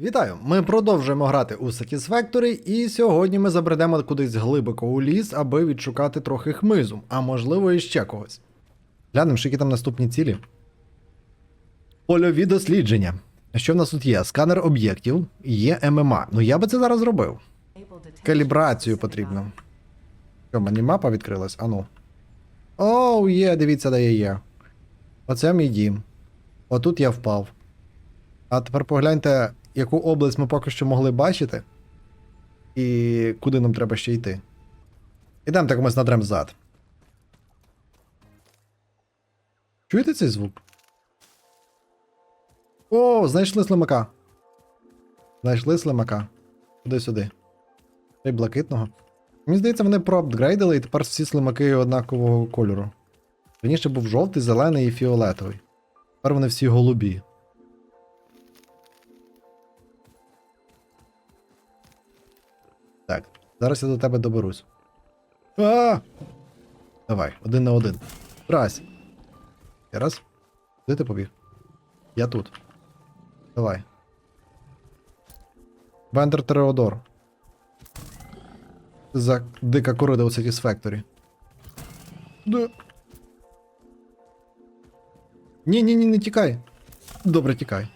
Вітаю! Ми продовжуємо грати у Satisfactory, і сьогодні ми забредемо кудись глибоко у ліс, аби відшукати трохи хмизу, а можливо і ще когось. Глянемо, що які там наступні цілі. Польові дослідження. Що в нас тут є? Сканер об'єктів, є ММА. Ну я би це зараз зробив. Калібрацію потрібно. Що, мені мапа відкрилась? Ану. Оу, є, дивіться, де я є. Оце мій дім. Отут я впав. А тепер погляньте, яку область ми поки що могли бачити, і куди нам треба ще йти. Ідемо так ми надрем зад. Чуєте цей звук? О, знайшли слимака. Знайшли слимака. Куди сюди. Та блакитного. Мені здається, вони проапгрейдили і тепер всі слимаки однакового кольору. Раніше був жовтий, зелений і фіолетовий. Тепер вони всі голубі. Так, зараз я до тебе доберусь. А! Давай, один на один. Раз. Ще раз. Де ти побіг? Я тут. Давай. Бендер Тереодор. За дика корида у Satisfactory. Да. Ні, ні, ні, не тікай. Добре, тікай.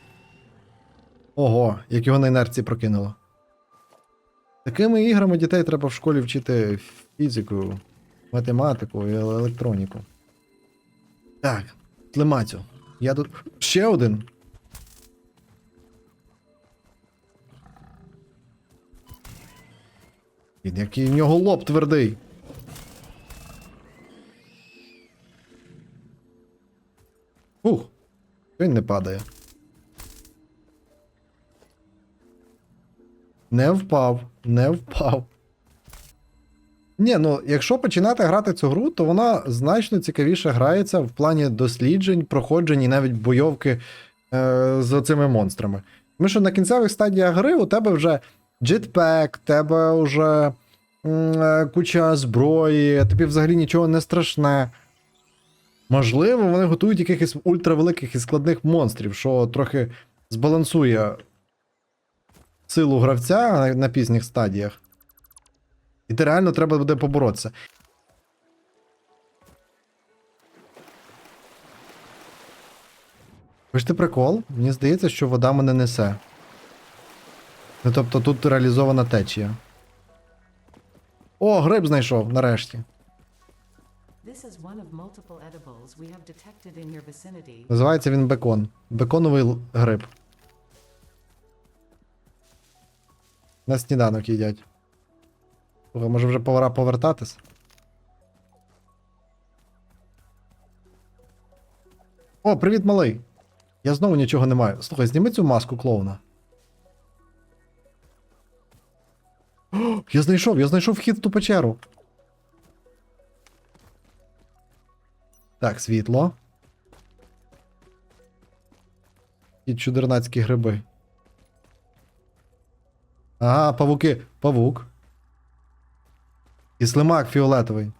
Ого, як його на інерції прокинуло. Такими іграми дітей треба в школі вчити фізику, математику і електроніку. Так, тлемацю. Я тут. Ще один. Він який в нього лоб твердий. Фух. Він не падає. Не впав, не впав. Ні, ну якщо починати грати цю гру, то вона значно цікавіше грається в плані досліджень, проходжень і навіть бойовки е, з цими монстрами. Тому що на кінцевих стадіях гри у тебе вже джетпек, тебе вже е, куча зброї, тобі взагалі нічого не страшне. Можливо, вони готують якихось ультравеликих і складних монстрів, що трохи збалансує силу гравця на, на пізніх стадіях. І ти реально треба буде поборотися. Бачите прикол? Мені здається, що вода мене несе. Ну тобто тут реалізована течія. О, гриб знайшов, нарешті. Називається він бекон. Беконовий гриб. На сніданок їдять. Слухай, може вже пора повертатись? О, привіт, малий. Я знову нічого не маю. Слухай, зніми цю маску клоуна. О, я знайшов, я знайшов вхід в ту печеру. Так, світло. І чудернацькі гриби. Ага, павуки. Павук. І слимак фіолетовий.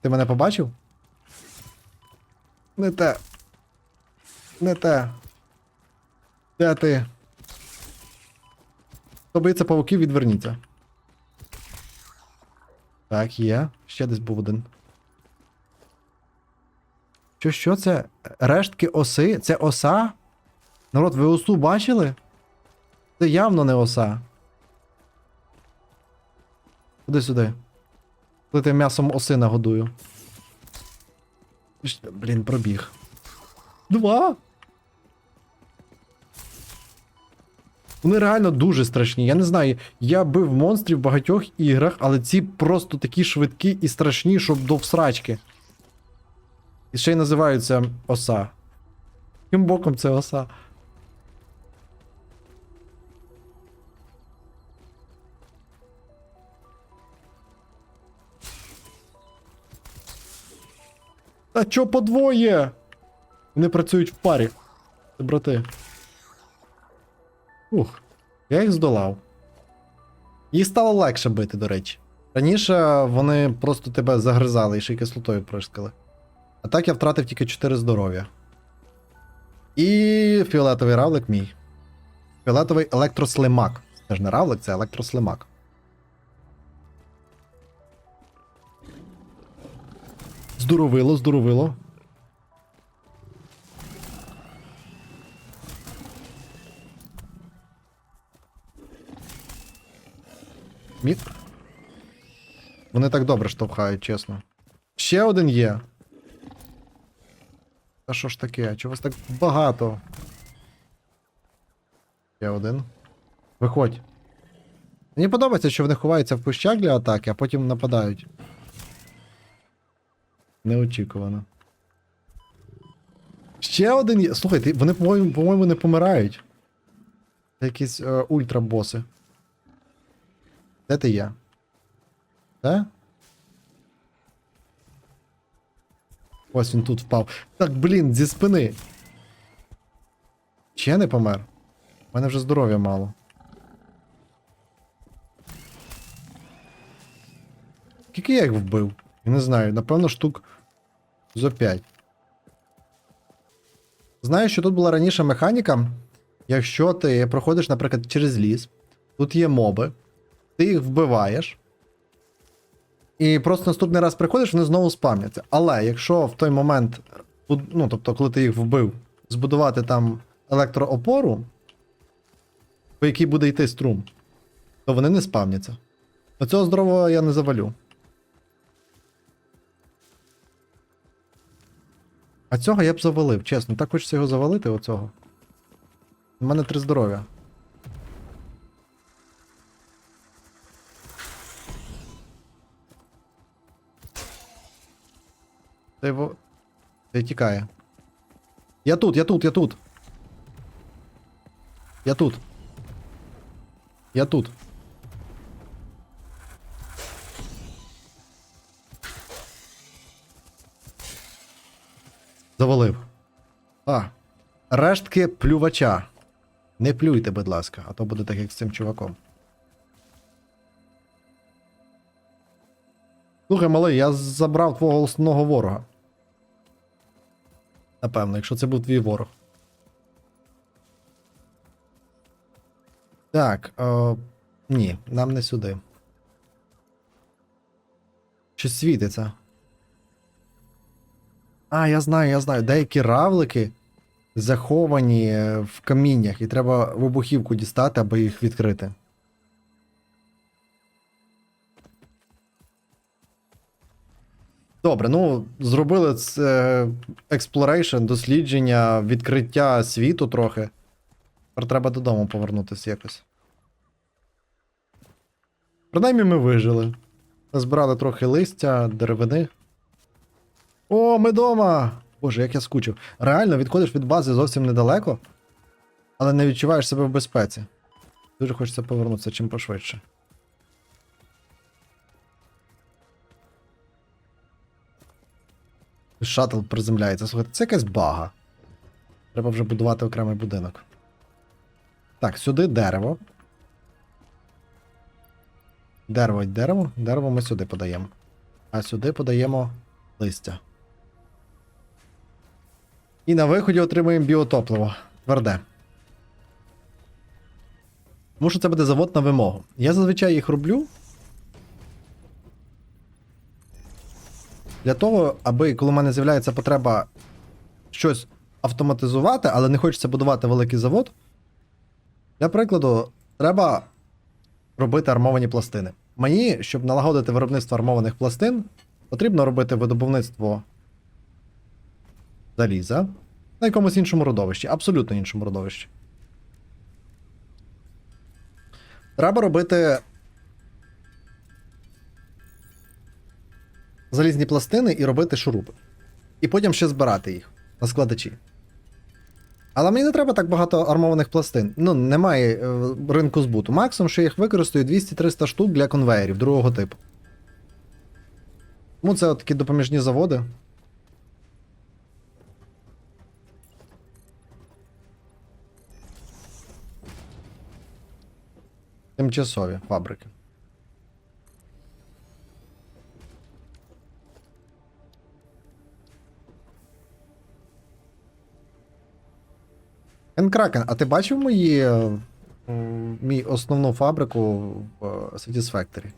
Ти мене побачив? Не те. Не те. Де ти? Хто боїться павуків, відверніться. Так, є. Ще десь був один. Що, що це? Рештки оси? Це оса? Народ, ви осу бачили? Це явно не оса. Куди сюди? Коли ти м'ясом оси нагодую. Блін, пробіг. Два. Вони реально дуже страшні. Я не знаю. Я бив монстрів в багатьох іграх, але ці просто такі швидкі і страшні, щоб до всрачки. І ще й називаються оса. Яким боком це оса? А чо по двоє? Вони працюють в парі. Це брати. Ух, я їх здолав. Їх стало легше бити, до речі. Раніше вони просто тебе загризали і ще й кислотою прискали. А так я втратив тільки 4 здоров'я. І фіолетовий равлик мій. Фіолетовий електрослимак. Це ж не равлик, це електрослимак. Здоровило, здоровило. Міт. Вони так добре штовхають, чесно. Ще один є. Та що ж таке? Чого вас так багато? Ще один. Виходь. Мені подобається, що вони ховаються в кущах для атаки, а потім нападають. Неочікувано. Ще один є. Слухайте, вони, по-моєму, по-моєму, не помирають. Це якісь е, ультрабоси. Де ти є? Де? Ось він тут впав. Так, блін, зі спини. Ще не помер. У мене вже здоров'я мало. Скільки я їх вбив? Я не знаю, напевно, штук зо 5. Знаю, що тут була раніше механіка. Якщо ти проходиш, наприклад, через ліс, тут є моби, ти їх вбиваєш. І просто наступний раз приходиш, вони знову спам'яться. Але якщо в той момент, ну тобто, коли ти їх вбив, збудувати там електроопору, по якій буде йти струм, то вони не спавняться. Оцього здорового я не завалю. А цього я б завалив, чесно. Так хочеться його завалити, оцього. У мене три здоров'я. Та його. Та тікає. Я тут, я тут, я тут. Я тут. Я тут. Завалив. А. Рештки плювача. Не плюйте, будь ласка, а то буде так, як з цим чуваком. Слухай, малий, я забрав твого основного ворога. Напевно, якщо це був твій ворог. Так, о, ні, нам не сюди. Щось світиться. А, я знаю, я знаю. Деякі равлики заховані в каміннях, і треба вибухівку дістати, аби їх відкрити. Добре, ну зробили це exploration, дослідження, відкриття світу трохи. Тепер треба додому повернутися якось. Принаймні ми вижили. Назбирали трохи листя, деревини. О, ми дома! Боже, як я скучив. Реально відходиш від бази зовсім недалеко, але не відчуваєш себе в безпеці. Дуже хочеться повернутися чим пошвидше. Шаттл приземляється. Слухайте, це якась бага. Треба вже будувати окремий будинок. Так, сюди дерево. Дерево дерево. Дерево ми сюди подаємо. А сюди подаємо листя. І на виході отримуємо біотопливо. Тверде. Тому що це буде завод на вимогу. Я зазвичай їх роблю. Для того, аби коли в мене з'являється потреба щось автоматизувати, але не хочеться будувати великий завод. Для прикладу, треба робити армовані пластини. Мені, щоб налагодити виробництво армованих пластин, потрібно робити видобувництво заліза на якомусь іншому родовищі, абсолютно іншому родовищі. Треба робити залізні пластини і робити шурупи. І потім ще збирати їх на складачі. Але мені не треба так багато армованих пластин. Ну, немає е, ринку збуту. Максимум, що їх використаю 200-300 штук для конвеєрів другого типу. Тому це от такі допоміжні заводи. Тимчасові фабрики. Енкракен, а ти бачив мої е, мій основну фабрику в е, Satisfactory.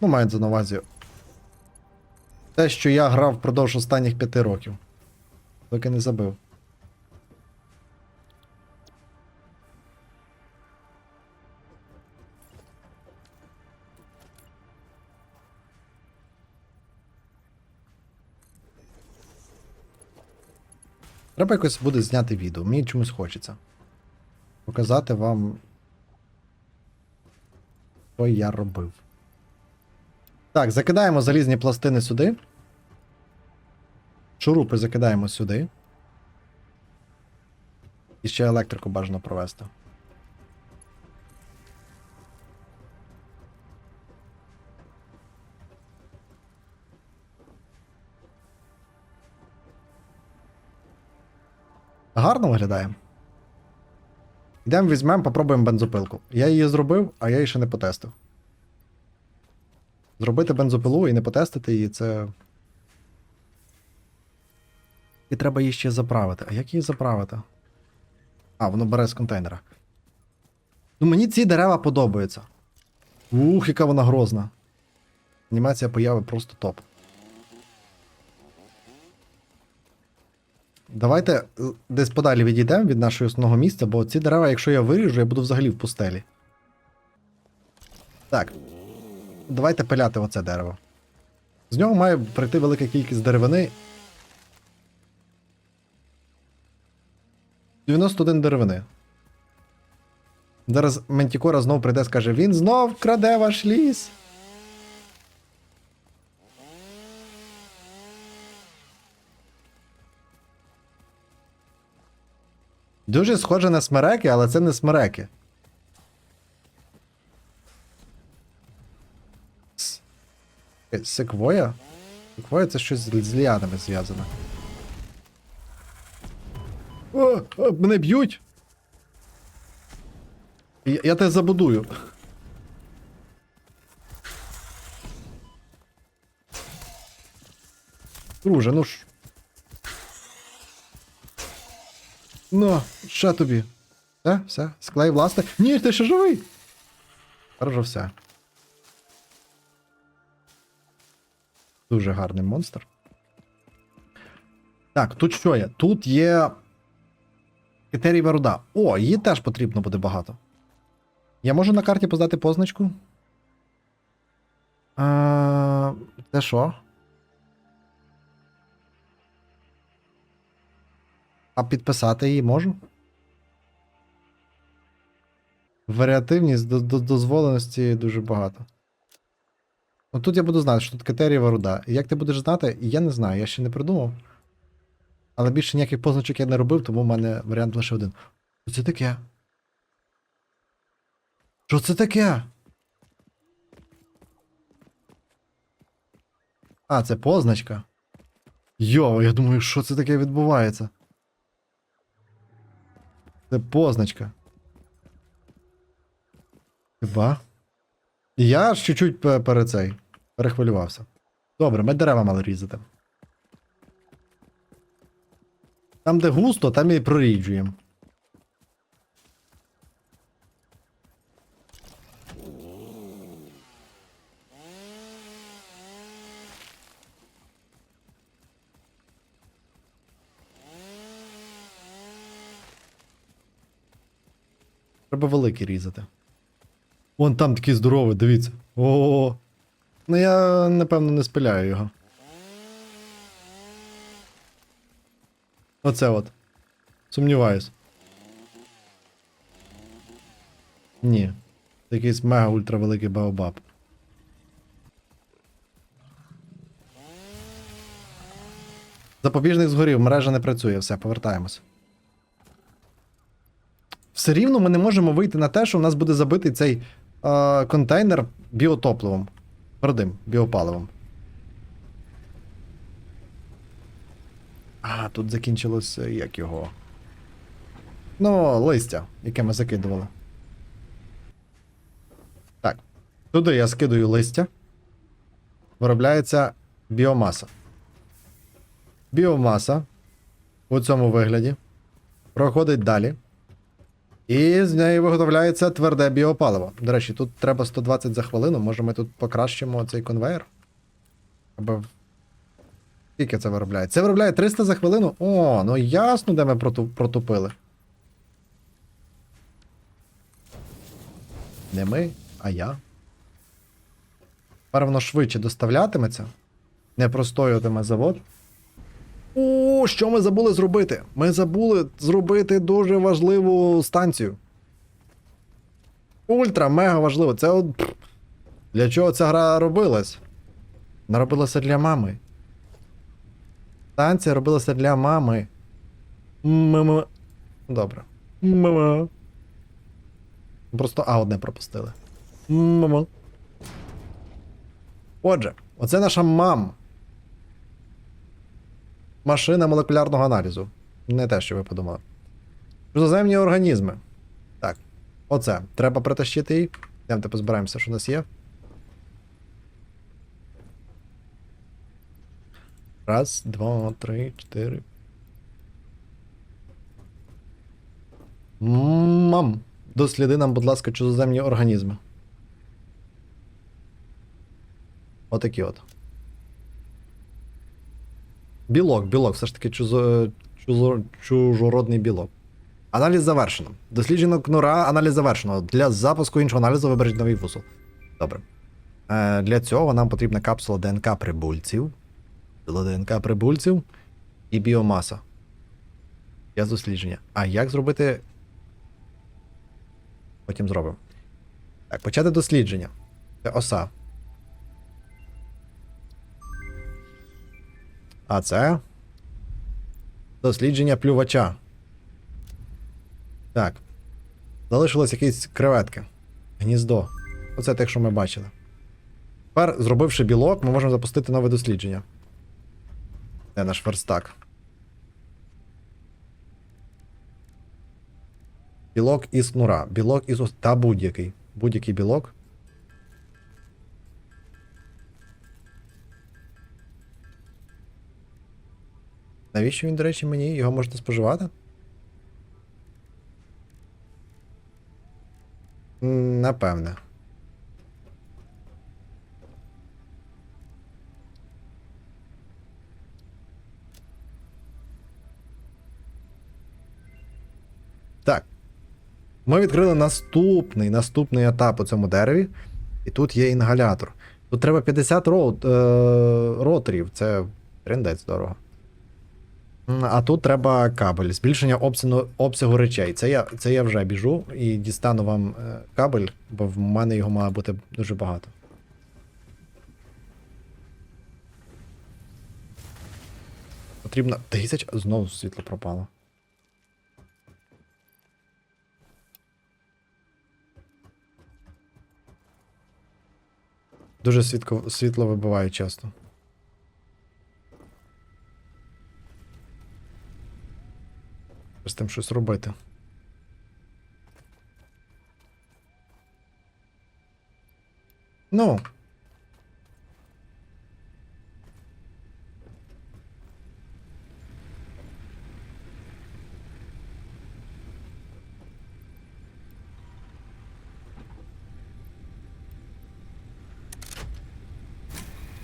Ну, мають на увазі. Те, що я грав впродовж останніх п'яти років. Доки не забив. Треба якось буде зняти відео. Мені чомусь хочеться. Показати вам. Що я робив. Так, закидаємо залізні пластини сюди. Шурупи закидаємо сюди. І ще електрику бажано провести. Гарно виглядає. Йдемо візьмемо, попробуємо бензопилку. Я її зробив, а я її ще не потестив. Зробити бензопилу і не потестити її це. І треба її ще заправити. А як її заправити? А, воно бере з контейнера. Ну, мені ці дерева подобаються. Ух, яка вона грозна. Анімація появи просто топ. Давайте е, десь подалі відійдемо від нашого основного місця, бо ці дерева, якщо я виріжу, я буду взагалі в пустелі. Так. Давайте пиляти оце дерево. З нього має прийти велика кількість деревини. 91 деревини. Зараз Ментікора знов прийде скаже: він знов краде ваш ліс. Дуже схоже на смереки, але це не смереки. Секвоя? Секвоя це щось з ліанами зв'язане. О, о, мене б'ють. Я, я тебе забудую. Друже, ну ж. Ну, що тобі? Все, все, склей власне. Ні, ти ще живий. Тепер все. Дуже гарний монстр. Так, тут що є? Тут є. Етерієва руда. О, її теж потрібно буде багато. Я можу на карті поздати позначку? А, це що? А підписати її можу? Варіативність до, до дозволеності дуже багато. Ну тут я буду знати, що тут катерієва руда. І як ти будеш знати, я не знаю, я ще не придумав. Але більше ніяких позначок я не робив, тому в мене варіант лише один. Що це таке? Що це таке? А, це позначка. Йо, я думаю, що це таке відбувається? Це позначка. Хіба? Я ж чуть-чуть перед цей. Перехвилювався. Добре, ми дерева мали різати. Там, де густо, там і проріджуємо. Треба великий різати. Вон там такий здоровий, дивіться. О. Ну я напевно не спиляю його. Оце от. Сумніваюсь. Ні. Це якийсь мега ультравеликий баобаб. Запобіжник згорів, мережа не працює, все, повертаємось. Все рівно ми не можемо вийти на те, що в нас буде забитий цей е, контейнер біотопливом. Твердим біопаливом. А, тут закінчилось е, як його. Ну, листя, яке ми закидували. Так. Туди я скидаю листя. Виробляється біомаса. Біомаса у цьому вигляді проходить далі І з неї виготовляється тверде біопаливо. До речі, тут треба 120 за хвилину. Може ми тут покращимо цей конвейер? Або. Скільки це виробляє? Це виробляє 300 за хвилину? О, ну ясно, де ми протупили. Не ми, а я. Тепер воно швидше доставлятиметься. Не простоюватиме завод. О, що ми забули зробити? Ми забули зробити дуже важливу станцію. Ультра мега важливо. Це от. Для чого ця гра робилась? Вона робилася для мами. Станція робилася для мами. Мама. Добре. Мама. Просто А одне пропустили. Мама. Отже, оце наша мам. Машина молекулярного аналізу. Не те, що ви подумали. Чужоземні організми. Так. Оце. Треба притащити її. Йдемте позбираємося, що у нас є. Раз, два, три, чотири. Мам. Досліди нам, будь ласка, чужоземні організми. Отакі от. Білок, білок, все ж таки чузо, чузо, чужородний білок. Аналіз завершено. Досліджено кнура, аналіз завершено. Для запуску іншого аналізу виберіть новий вузол. Добре. Е, для цього нам потрібна капсула ДНК прибульців. ДНК прибульців і біомаса. Я дослідження. А як зробити. Потім зробимо. Так, почати дослідження. Це оса. А це. Дослідження плювача. Так. Залишилось якісь креветки. Гніздо. Оце те, що ми бачили. Тепер, зробивши білок, ми можемо запустити нове дослідження. Де наш верстак? Білок із кнура. Білок із та будь-який. Будь-який білок. Навіщо він, до речі, мені? Його можна споживати? Напевне. Так. Ми відкрили наступний, наступний етап у цьому дереві. І тут є інгалятор. Тут треба 50 рот, е, роторів. Це трендець дорого. А тут треба кабель, збільшення обсягу, обсягу речей. Це я, це я вже біжу і дістану вам е, кабель, бо в мене його має бути дуже багато. Потрібно. Тисяч. Знову світло пропало. Дуже світло, світло вибиває часто. З тим щось робити. Ну.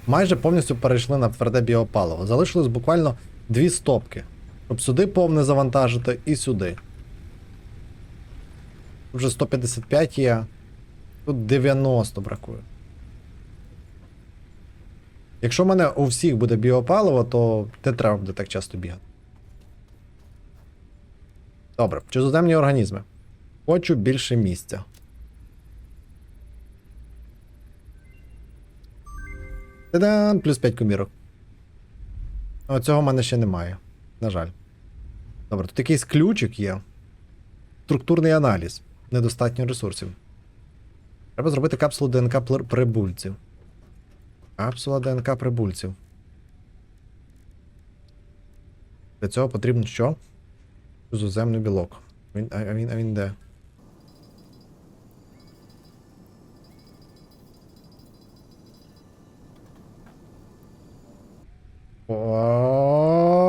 Майже повністю перейшли на тверде біопаливо. Залишилось буквально дві стопки. Щоб сюди повне завантажити і сюди. Тут вже 155 є. Тут 90 бракує. Якщо в мене у всіх буде біопаливо, то не треба буде так часто бігати. Добре, чужоземні організми. Хочу більше місця. Та-дам! Плюс 5 комірок. О, цього в мене ще немає. На жаль. Добре, тут якийсь ключик є. Структурний аналіз. Недостатньо ресурсів. Треба зробити капсулу ДНК прибульців. Капсула ДНК прибульців. Для цього потрібно що? Чужоземний білок. Він, а, він, а він де?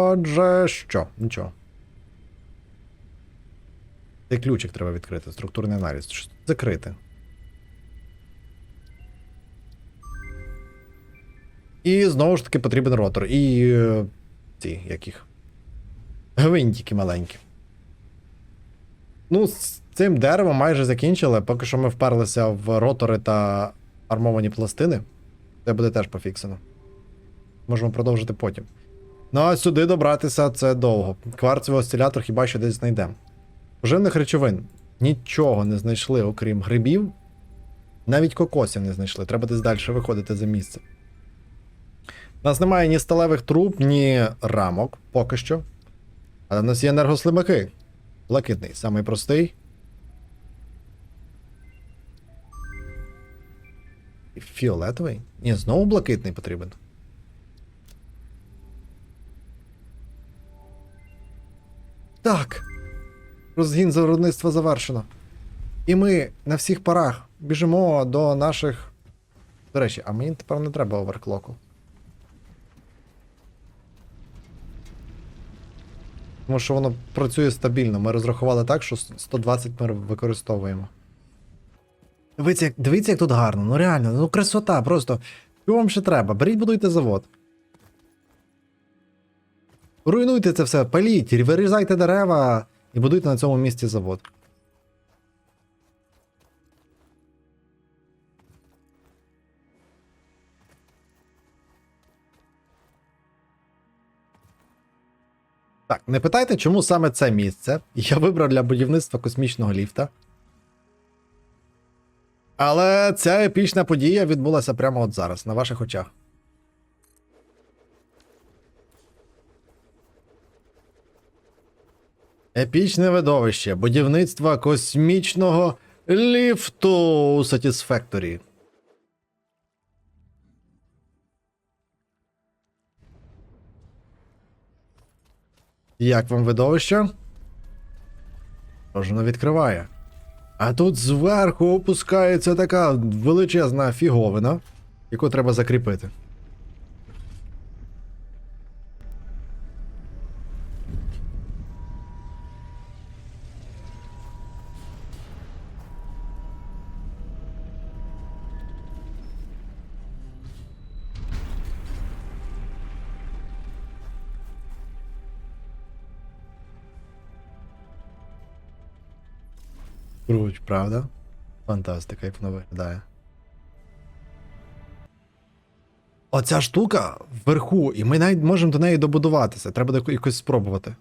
Отже, що? Нічого. Цей ключик треба відкрити, структурний аналіз. Закрити? І знову ж таки потрібен ротор. І е, ці, як їх. Гвинтики маленькі. Ну, з цим деревом майже закінчили. Поки що ми вперлися в ротори та армовані пластини. Це буде теж пофіксено. Можемо продовжити потім. Ну а сюди добратися це довго. Кварцевий осцилятор хіба що десь знайдемо. Поживних речовин нічого не знайшли, окрім грибів. Навіть кокосів не знайшли. Треба десь далі виходити за місце. У нас немає ні сталевих труб, ні рамок поки що. Але в нас є енергослимаки. Блакитний, самий простий. Фіолетовий? Ні, знову блакитний потрібен. Так. Розгін виробництва завершено. І ми на всіх парах біжимо до наших. До речі, а мені тепер не треба оверклоку. Тому що воно працює стабільно. Ми розрахували так, що 120 ми використовуємо. Дивіться, як, дивіться, як тут гарно. Ну реально, ну красота, просто. Що вам ще треба? Беріть, будуйте завод. Руйнуйте це все, паліть, вирізайте дерева і будуйте на цьому місці завод. Так, не питайте, чому саме це місце. Я вибрав для будівництва космічного ліфта. Але ця епічна подія відбулася прямо от зараз, на ваших очах. Епічне видовище будівництва космічного ліфту у Satisfactory. Як вам видовище? Воно відкриває. А тут зверху опускається така величезна фіговина, яку треба закріпити. Круть, правда? Фантастика, як воно виглядає. Оця штука вверху, і ми навіть можемо до неї добудуватися. Треба якось спробувати.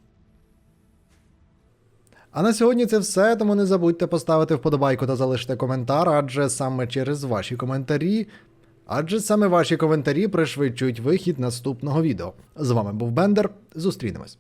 А на сьогодні це все, тому не забудьте поставити вподобайку та залишити коментар, адже саме через ваші коментарі. Адже саме ваші коментарі пришвидшують вихід наступного відео. З вами був Бендер. Зустрінемось.